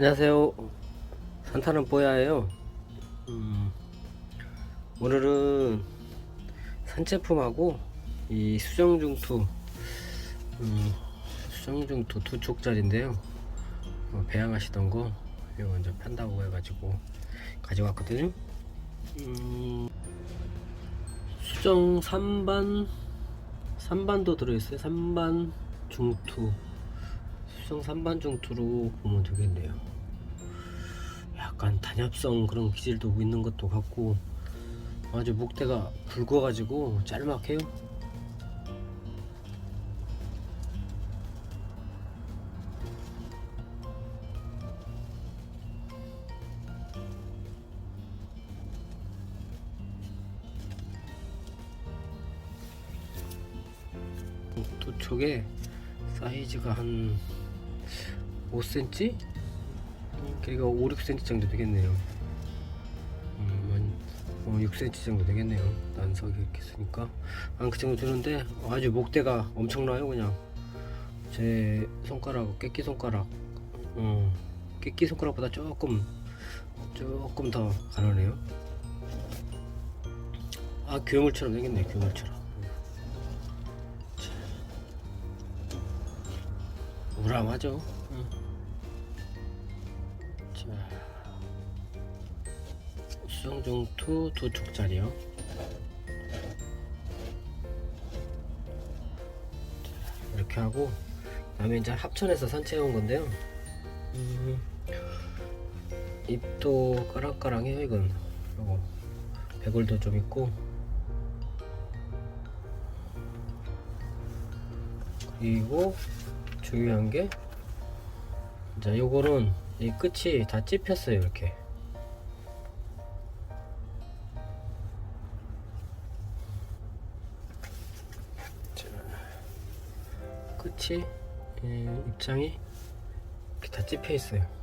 안녕하세요. 산타는 뽀야예요. 음, 오늘은 산제품하고 이 수정중투, 음, 수정중투 두 촉짜리인데요. 어, 배양하시던 거 이거 먼저 판다고 해가지고 가져왔거든요. 음, 수정 3반, 3반도 들어있어요. 3반 중투. 수정 3반 중투로 보면 되겠네요. 약간 단엽성 그런 기질도 있는 것도 같고 아주 목대가 굵어가지고 짤막해요. 두 촉에 사이즈가 한 5cm? 길이가 5, 6cm 정도 되겠네요. 음, 한 어, 6cm 정도 되겠네요. 난석이 이렇게 쓰니까 한 그 정도 되는데 아주 목대가 엄청나요, 그냥 제 손가락, 깨끼 손가락, 어, 깨끼 손가락보다 조금 조금 더 가늘네요. 아, 괴물처럼 생겼네, 괴물처럼. 우람하죠. 수정중투 두 촉짜리요. 자, 이렇게 하고 그다음에 이제 합천에서 산책해 온 건데요. 음, 잎도 까랑까랑해요 이건. 요거 배골도 좀 있고. 그리고 중요한 게 자, 요거는 이 끝이 다 찝혔어요, 이렇게. 자, 끝이 예, 입장이 이렇게 다 찝혀 있어요.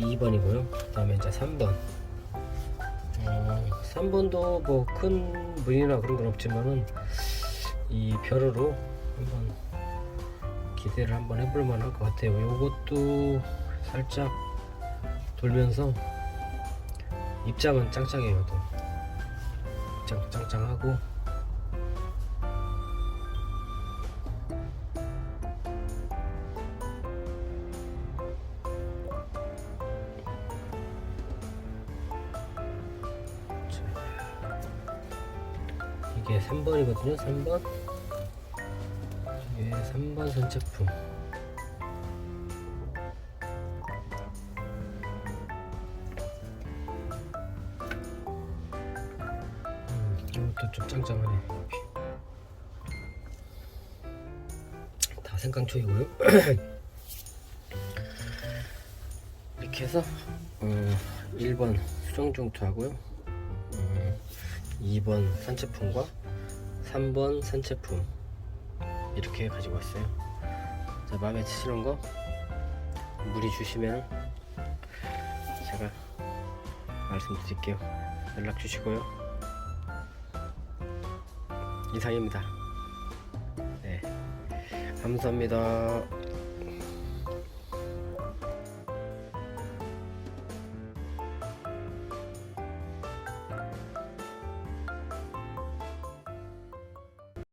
2번이고요. 그 다음에 이제 3번. 어, 3번도 뭐큰 무늬나 그런 건 없지만은 이 벼르로 한번 기대를 한번 해볼 만할 것 같아요. 요것도 살짝 돌면서 입장은 짱짱해요. 또. 입장 짱짱하고 이게 3번이거든요. 3번. 이게 3번 선제품 음, 이것도 좀 짱짱하네. 다 생강초이고요. 이렇게 해서 어, 1번 수정중투 하고요. 음, 2번 산채품과 3번 산채품 이렇게 가지고 왔어요. 자, 마음에 드시는 거 문의 주시면 제가 말씀드릴게요. 연락 주시고요. 이상입니다. 네. 감사합니다.